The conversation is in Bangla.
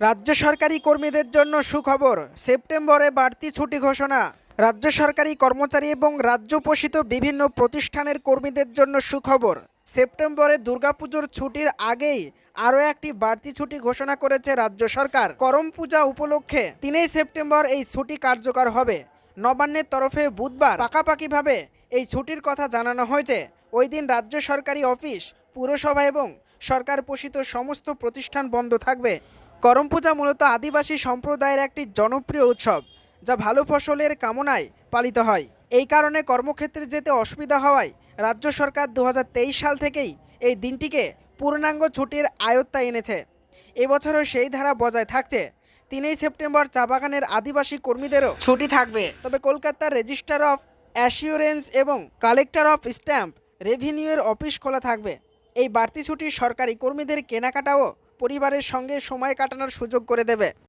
রাজ্য সরকারি কর্মীদের জন্য সুখবর, সেপ্টেম্বরে বাড়তি ছুটি ঘোষণা। রাজ্য সরকারি কর্মচারী এবং রাজ্য পোষিত বিভিন্ন প্রতিষ্ঠানের কর্মীদের জন্য সুখবর, সেপ্টেম্বরে দুর্গাপুজোর ছুটির আগেই আরও একটি বাড়তি ছুটি ঘোষণা করেছে রাজ্য সরকার। করম পূজা উপলক্ষে তিনই সেপ্টেম্বর এই ছুটি কার্যকর হবে। নবান্নের তরফে বুধবার পাকাপাকিভাবে এই ছুটির কথা জানানো হয়েছে। ওই দিন রাজ্য সরকারি অফিস, পুরসভা এবং সরকার পোষিত সমস্ত প্রতিষ্ঠান বন্ধ থাকবে। করম পূজা মূলত আদিবাসী সম্প্রদায়ের একটি জনপ্রিয় উৎসব, যা ভালো ফসলের কামনায় পালিত হয়। এই কারণে কর্মক্ষেত্রে যেতে অসুবিধা হওয়ায় রাজ্য সরকার দু হাজার তেইশ সাল থেকেই এই দিনটিকে পূর্ণাঙ্গ ছুটির আয়ত্তায় এনেছে। এবছরও সেই ধারা বজায় থাকছে। তিনই সেপ্টেম্বর চা বাগানের আদিবাসী কর্মীদেরও ছুটি থাকবে। তবে কলকাতার রেজিস্টার অফ অ্যাসিওরেন্স এবং কালেক্টর অফ স্ট্যাম্প রেভিনিউয়ের অফিস খোলা থাকবে। এই বাড়তি ছুটি সরকারি কর্মীদের কেনাকাটা ও পরিবারের সঙ্গে সময় কাটানোর সুযোগ করে দেবে।